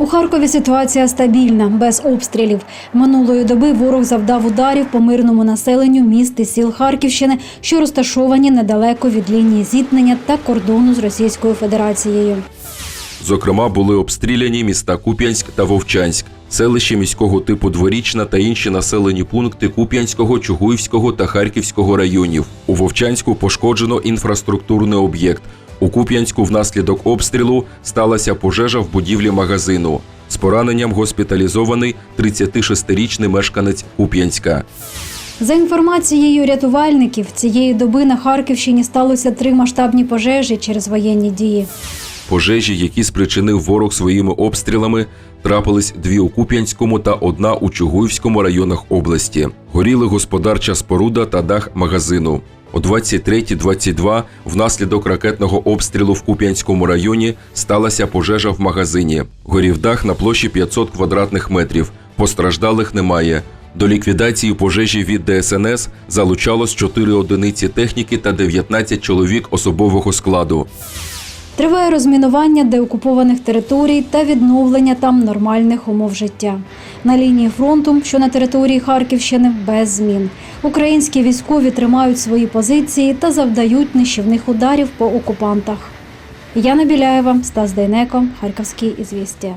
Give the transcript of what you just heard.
У Харкові ситуація стабільна, без обстрілів. Минулої доби ворог завдав ударів по мирному населенню міст і сіл Харківщини, що розташовані недалеко від лінії зіткнення та кордону з Російською Федерацією. Зокрема, були обстріляні міста Куп'янськ та Вовчанськ, селище міського типу Дворічна та інші населені пункти Куп'янського, Чугуївського та Харківського районів. У Вовчанську пошкоджено інфраструктурний об'єкт. У Куп'янську внаслідок обстрілу сталася пожежа в будівлі магазину. З пораненням госпіталізований 36-річний мешканець Куп'янська. За інформацією рятувальників, цієї доби на Харківщині сталося три масштабні пожежі через воєнні дії. Пожежі, які спричинив ворог своїми обстрілами, трапились дві у Куп'янському та одна у Чугуївському районах області. Горіли господарча споруда та дах магазину. О 23.22 внаслідок ракетного обстрілу в Куп'янському районі сталася пожежа в магазині. Горів дах на площі 500 квадратних метрів. Постраждалих немає. До ліквідації пожежі від ДСНС залучалось 4 одиниці техніки та 19 чоловік особового складу. Триває розмінування деокупованих територій та відновлення там нормальних умов життя. На лінії фронту, що на території Харківщини, без змін. Українські військові тримають свої позиції та завдають нищівних ударів по окупантах. Яна Біляєва, Стас Дейнеко, Харківські ізвістія.